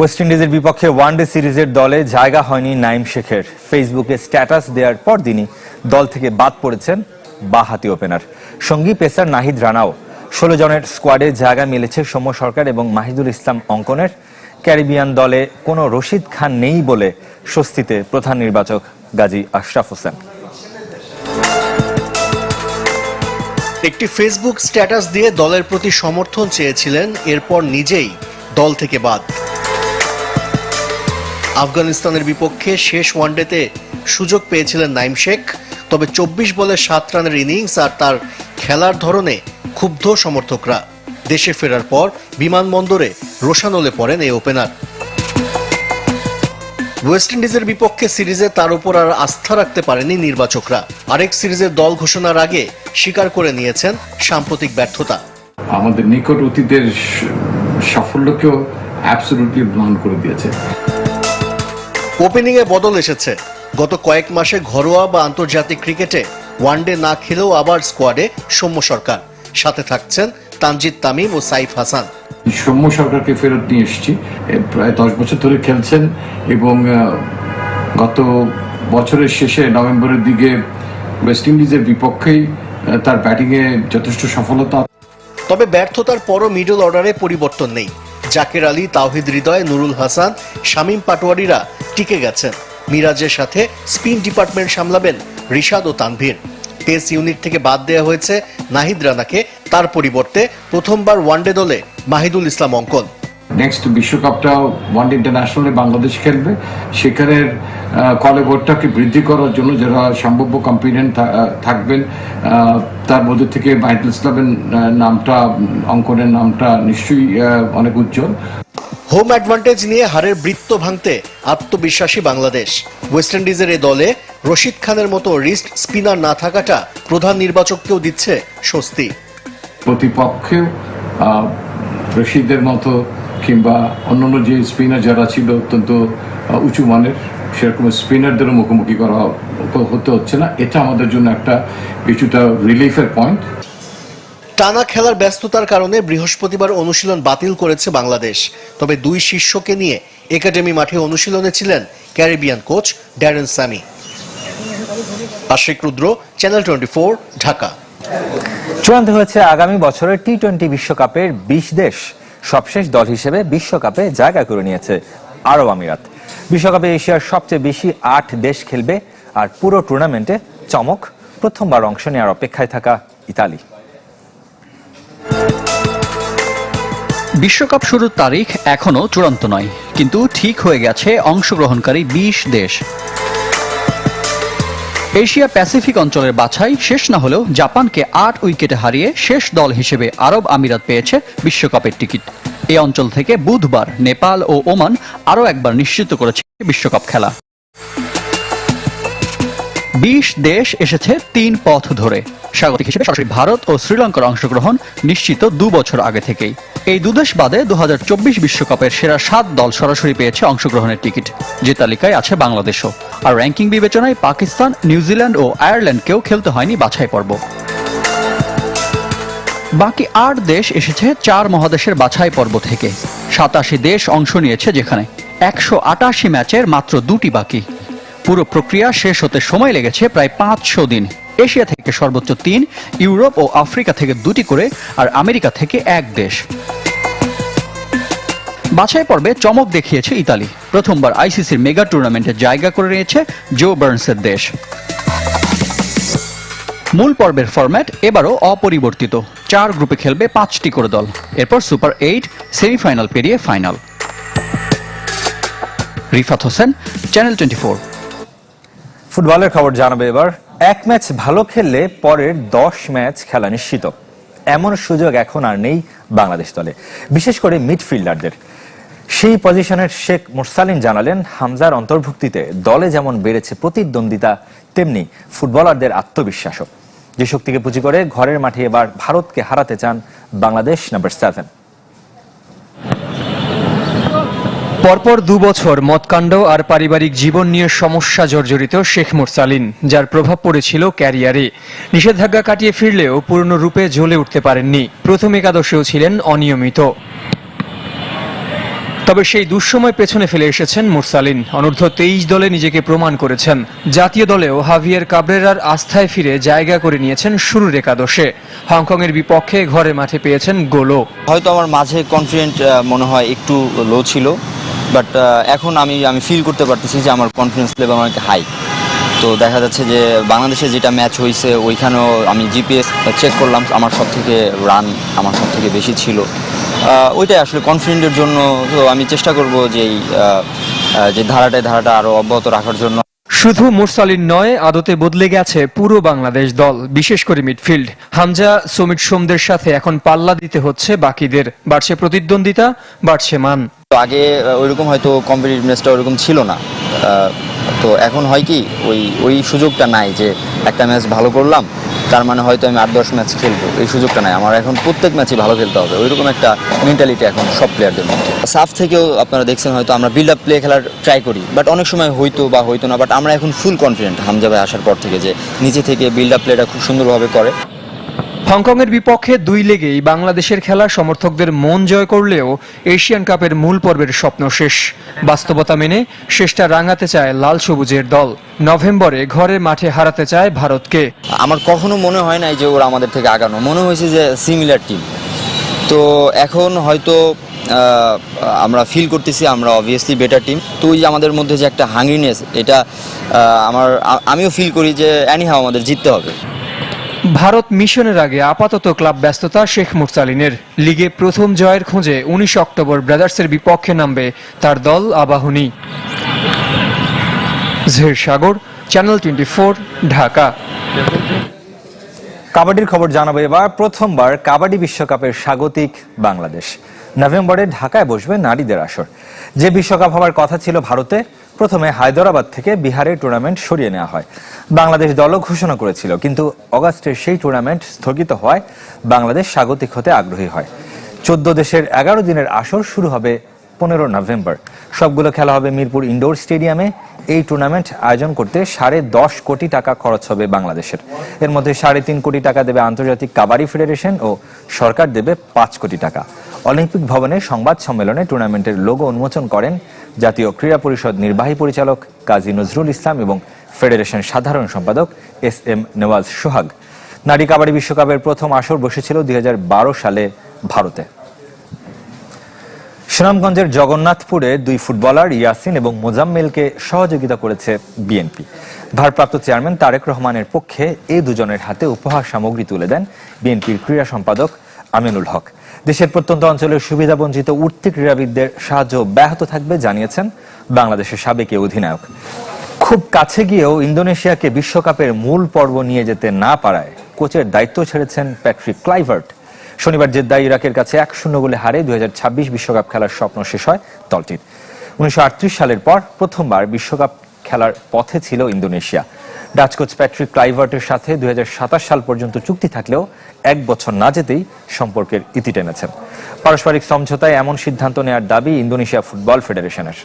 West ইন্ডিজের বিপক্ষে one day সিরিজের দলে জায়গা হয়নি নাইম শেখের। ফেসবুকে স্ট্যাটাস দেওয়ার পরদিনই দল থেকে বাদ পড়েছেন বাহাতি ওপেনার। সঙ্গী পেসার নাহিদ রানাও। ষোলো জনের স্কোয়াডে জায়গা মিলেছে সৌম্য সরকার এবং মাহিদুল ইসলাম অঙ্কনের। ক্যারিবিয়ান দলে কোনো রশিদ খান নেই বলে স্বস্তিতে প্রধান নির্বাচক গাজী আশরাফ হোসেন। একটি ফেসবুক স্ট্যাটাস দিয়ে দলের প্রতি সমর্থন চেয়েছিলেন, এরপর নিজেই দল থেকে বাদ। আফগানিস্তানের বিপক্ষে শেষ ওয়ানডেতে সুযোগ পেয়েছিলেন নাইম শেখ, তবে চব্বিশ বলে সাত রানের ইনিংস আর তার খেলার ধরনে ক্ষুব্ধ সমর্থকরা। দেশে ফেরার পর বিমানবন্দরে রোশানলে পড়েন এই ওপেনার। ওয়েস্ট ইন্ডিজের বিপক্ষে সিরিজে তার উপর আর আস্থা রাখতে পারেনি নির্বাচকরা। আরেক সিরিজের দল ঘোষণার আগে স্বীকার করে নিয়েছেন সাম্প্রতিক ব্যর্থতা। আমাদের নিকট অতীতের সাফল্যকেও অ্যাবসলুটলি ব্লান করে দিয়েছে। ওপেনিংয়ে বদল এসেছে। গত কয়েক মাসে ঘরোয়া বা আন্তর্জাতিক ক্রিকেটে ওয়ানডে না খেলেও আবার স্কোয়াডে সৌম্য সরকার। সাথে থাকছেন তানজিদ তামিম ও সাইফ হাসান। সৌম্য সরকারকে ফেরত নিয়ে এসেছি। প্রায় দশ বছর ধরে খেলছেন এবং গত বছরের শেষে নভেম্বরের দিকে ওয়েস্ট ইন্ডিজের বিপক্ষেই তার ব্যাটিংয়ে যথেষ্ট সফলতা তবে ব্যর্থতার পরও মিডল অর্ডারে পরিবর্তন নেই। জাকের আলী, তাওহিদ হৃদয়, নুরুল হাসান, শামীম পাটোয়ারিরা টিকে গেছেন। মিরাজের সাথে স্পিন ডিপার্টমেন্ট সামলাবেন রিশাদ ও তানভীর। পেস ইউনিট থেকে বাদ দেওয়া হয়েছে নাহিদ রানাকে। তার পরিবর্তে প্রথমবার ওয়ানডে দলে মাহিদুল ইসলাম অঙ্কন। নেক্সট বিশ্বকাপটাও ওয়ান ইন্টারন্যাশনালে বাংলাদেশ খেলবে। সেখানের কলেবরটাকে বৃদ্ধি করার জন্য যারা সম্ভাব্য কম্পিটেন্ট থাকবেন তার মধ্যে থেকে মাহিদুল ইসলামের নামটা অঙ্কনের নামটা নিশ্চয়ই অনেক উজ্জ্বল। হোম অ্যাডভান্টেজ নিয়ে হারের বৃত্ত ভাঙতে আত্মবিশ্বাসী বাংলাদেশ। ওয়েস্ট ইন্ডিজের এ দলে রশিদ খানের মতো রিস্ট স্পিনার না থাকাটা প্রধান নির্বাচককেও দিচ্ছে স্বস্তি। প্রতিপক্ষেও রশিদের মতো কিংবা অন্যান্য যে স্পিনার যারা ছিল অত্যন্ত উঁচু মানের সেরকম স্পিনারদেরও মুখোমুখি করা হতে হচ্ছে না। এটা আমাদের জন্য একটা কিছুটা রিলিফের পয়েন্ট টানা খেলার ব্যস্ততার কারণে বৃহস্পতিবার অনুশীলন বাতিল করেছে বাংলাদেশ। তবে দুই শিষ্যকে নিয়ে একাডেমি মাঠে অনুশীলনে ছিলেন Caribbean coach Darren Sammy. Ashiq Rudra channel twenty Dhaka. চূড়ান্ত হয়েছে আগামী বছরের টি টোয়েন্টি বিশ্বকাপের বিশ দেশ। সবশেষ দল হিসেবে বিশ্বকাপে জায়গা করে নিয়েছে আরব আমিরাত। বিশ্বকাপে এশিয়ার সবচেয়ে বেশি আট দেশ খেলবে আর পুরো টুর্নামেন্টে চমক প্রথমবার অংশ নেওয়ার অপেক্ষায় থাকা ইতালি। বিশ্বকাপ শুরুর তারিখ এখনও চূড়ান্ত নয়, কিন্তু ঠিক হয়ে গেছে অংশগ্রহণকারী বিশ দেশ। এশিয়া প্যাসিফিক অঞ্চলের বাছাই শেষ না হলেও জাপানকে আট উইকেটে হারিয়ে শেষ দল হিসেবে আরব আমিরাত পেয়েছে বিশ্বকাপের টিকিট। এ অঞ্চল থেকে বুধবার নেপাল ও ওমান আরও একবার নিশ্চিত করেছে বিশ্বকাপ খেলা। বিশ দেশ এসেছে তিন পথ ধরে। স্বাগতিক হিসেবে সরাসরি ভারত ও শ্রীলঙ্কার অংশগ্রহণ নিশ্চিত দু বছর আগে থেকেই। এই দুদেশ বাদে দু বিশ্বকাপের সেরা সাত দল সরাসরি পেয়েছে অংশগ্রহণের টিকিট, যে তালিকায় আছে বাংলাদেশও। আর র্যাঙ্কিং বিবেচনায় পাকিস্তান, নিউজিল্যান্ড ও আয়ারল্যান্ডকেও খেলতে হয়নি বাছাই পর্ব। বাকি আট দেশ এসেছে চার মহাদেশের বাছাই পর্ব থেকে। সাতাশি দেশ অংশ নিয়েছে যেখানে। একশো আটাশি ম্যাচের মাত্র দুটি বাকি। পুরো প্রক্রিয়া শেষ হতে সময় লেগেছে প্রায় পাঁচশো দিন। এশিয়া থেকে সর্বোচ্চ তিন, ইউরোপ ও আফ্রিকা থেকে দুটি করে, আর আমেরিকা থেকে এক দেশ। বাছাই পর্বে চমক দেখিয়েছে ইতালি। প্রথমবার আইসিসির মেগা টুর্নামেন্টে জায়গা করে নিয়েছে জো বার্নসের দেশ। মূল পর্বের ফরম্যাট এবারও অপরিবর্তিত। চার গ্রুপে খেলবে পাঁচটি করে দল। এরপর সুপার এইট, সেমিফাইনাল পেরিয়ে final. Rifat Hossain, channel twenty ফুটবলের খবর জানাবে এবার। এক ম্যাচ ভালো খেললে পরের দশ ম্যাচ খেলা নিশ্চিত। এমন সুযোগ এখন আর নেই বাংলাদেশ দলে, বিশেষ করে মিডফিল্ডারদের। সেই পজিশনের শেখ মুরসালিন জানালেন, হামজার অন্তর্ভুক্তিতে দলে যেমন বেড়েছে প্রতিদ্বন্দ্বিতা, তেমনি ফুটবলারদের আত্মবিশ্বাসও। যে শক্তিকে পুঁজি করে ঘরের মাঠে এবার ভারতকে হারাতে চান বাংলাদেশ নাম্বার সেভেন। পরপর দু বছর মদকাণ্ড আর পারিবারিক জীবন নিয়ে সমস্যা জর্জরিত শেখ মুরসালিন, যার প্রভাব পড়েছিল ক্যারিয়ারে। নিষেধাজ্ঞা কাটিয়ে ফিরলেও পূর্ণ রূপে জ্বলে উঠতে পারেননি। প্রথম একাদশেও ছিলেন অনিয়মিত। তবে সেই দুঃসময় পেছনে ফেলে এসেছেন মুরসালিন। অনূর্ধ্ব তেইশ দলে নিজেকে প্রমাণ করেছেন। জাতীয় দলেও হাভিয়ার কাবরেরার আস্থায় ফিরে জায়গা করে নিয়েছেন শুরুর একাদশে। হংকংয়ের বিপক্ষে ঘরে মাঠে পেয়েছেন গোলও। হয়তো আমার মাঝে কনফিডেন্ট মনে হয় একটু লো ছিল। বাট এখন আমি আমি ফিল করতে পারতেছি যে আমার কনফিডেন্স লেভেল অনেক হাই তো দেখা যাচ্ছে যে বাংলাদেশে যেটা ম্যাচ হয়েছে, ওইখানেও আমি জিপিএস চেক করলাম, আমার সব থেকে রান আমার সব থেকে বেশি ছিল। ওইটাই আসলে কনফিডেন্টের জন্য। তো আমি চেষ্টা করব যে যে ধারাটায় ধারাটা আরও অব্যাহত রাখার জন্য। শুধু মুরসালিন নয়, আদতে বদলে গেছে পুরো বাংলাদেশ দল, বিশেষ করে মিডফিল্ড হামজা, সমিত সোমদের সাথে এখন পাল্লা দিতে হচ্ছে বাকিদের। বাড়ছে প্রতিদ্বন্দ্বিতা, বাড়ছে মান। তো আগে ওইরকম হয়তো কম্পিটিটিভনেসটা ওইরকম ছিল না। তো এখন হয় কি, ওই ওই সুযোগটা নাই যে একটা ম্যাচ ভালো করলাম, তার মানে হয়তো আমি আট, দশ ম্যাচ খেলব। এই সুযোগটা নাই। আমার এখন প্রত্যেক ম্যাচই ভালো খেলতে হবে। ওইরকম একটা মেন্টালিটি এখন সব প্লেয়ারদের মধ্যে। সাফ থেকেও আপনারা দেখছেন হয়তো আমরা বিল্ড আপ প্লে খেলার ট্রাই করি বাট অনেক সময় হইতো বা হইতো না বাট আমরা এখন ফুল কনফিডেন্ট হামজা ভাই আসার পর থেকে যে নিজে থেকে বিল্ড আপ প্লেটা খুব সুন্দরভাবে করে। হংকংয়ের বিপক্ষে দুই লেগেই বাংলাদেশের খেলা সমর্থকদের মন জয় করলেও এশিয়ান কাপের মূল পর্বের স্বপ্ন শেষ। বাস্তবতা মেনে শেষটা রাঙাতে চায় লাল সবুজের দল। নভেম্বরে ঘরের মাঠে হারাতে চায় ভারতকে। আমার কখনো মনে হয় নাই যে ওরা আমাদের থেকে আগানো। মনে হয়েছে যে সিমিলার টিম তো এখন হয়তো আমরা ফিল করতেছি, আমরা অবভিয়াসলি বেটার টিম তো ওই আমাদের মধ্যে যে একটা হাঙ্গিনেস এটা আমার আমিও ফিল করি যে অ্যানিহাও আমাদের জিততে হবে। ভারত মিশনের আগে আপাতত ক্লাব ব্যস্ততা শেখ মুরসালিনের। লিগে প্রথম জয়ের খোঁজে উনিশ অক্টোবর ব্রাদার্সের বিপক্ষে নামবে তার দল আবাহনী। জের সাগর, চ্যানেল টোয়েন্টি ঢাকা। কাবাডির খবর জানাব এবার। প্রথমবার কাবাডি বিশ্বকাপের স্বাগতিক বাংলাদেশ। নভেম্বরে ঢাকায় বসবে নারীদের আসর। যে বিশ্বকাপ হওয়ার কথা ছিল ভারতে প্রথমে হায়দরাবাদ থেকে বিহারের টুর্নামেন্ট সরিয়ে নেওয়া হয়। বাংলাদেশ দলও ঘোষণা করেছিল, কিন্তু অগাস্টের সেই টুর্নামেন্ট স্থগিত হওয়ায় বাংলাদেশ স্বাগতিক হতে আগ্রহী হয়। চোদ্দ দেশের এগারো দিনের আসর শুরু হবে পনেরো নভেম্বর। সবগুলো খেলা হবে মিরপুর ইনডোর স্টেডিয়ামে এই টুর্নামেন্ট আয়োজন করতে সাড়ে দশ কোটি টাকা খরচ হবে বাংলাদেশের। এর মধ্যে সাড়ে তিন কোটি টাকা দেবে আন্তর্জাতিক কাবাডি ফেডারেশন ও সরকার দেবে পাঁচ কোটি টাকা। অলিম্পিক ভবনে সংবাদ সম্মেলনে টুর্নামেন্টের লোগো উন্মোচন করেন জাতীয় ক্রীড়া পরিষদ নির্বাহী পরিচালক কাজী নজরুল ইসলাম এবং ফেডারেশন সাধারণ সম্পাদক এস এম নেওয়াজ সোহাগ। নারী কাবাডি বিশ্বকাপের প্রথম আসর বসেছিল দুই হাজার বারো সালে ভারতে। সুনামগঞ্জের জগন্নাথপুরে দুই ফুটবলার ইয়াসিন এবং মোজাম্মেলকে সহযোগিতা করেছে বিএনপি। ভারপ্রাপ্ত চেয়ারম্যান তারেক রহমানের পক্ষে এই দুজনের হাতে উপহার সামগ্রী তুলে দেন বিএনপির ক্রীড়া সম্পাদক আমিনুল হক। দেশের প্রত্যন্ত অঞ্চলের সুবিধাবঞ্চিত উঠতি ক্রীড়াবিদদের সাহায্য ব্যাহত থাকবে, জানিয়েছেন বাংলাদেশের সাবেক অধিনায়ক। খুব কাছে গিয়েও ইন্দোনেশিয়াকে বিশ্বকাপের মূল পর্ব নিয়ে যেতে না পারায় কোচের দায়িত্ব ছেড়েছেন প্যাট্রিক ক্লাইভার্ট। শনিবার জেদ্দা ইরাকের কাছে এক শূন্য গোলে হারে দুই বিশ্বকাপ খেলার স্বপ্ন শেষ হয় দলটির। উনিশশো আটত্রিশ সালের পর প্রথমবার বিশ্বকাপ খেলার পথে ছিল ইন্দোনেশিয়া। ডাচ কোচ প্যাট্রিক ক্লাইভার্টের সাথে দুই হাজার সাতাশ সাল পর্যন্ত চুক্তি থাকলেও এক বছর না যেতেই সম্পর্কের ইতি টেনেছেন। পারস্পরিক সমঝোতায় এমন সিদ্ধান্ত নেওয়ার দাবি ইন্দোনেশিয়া ফুটবল ফেডারেশনের।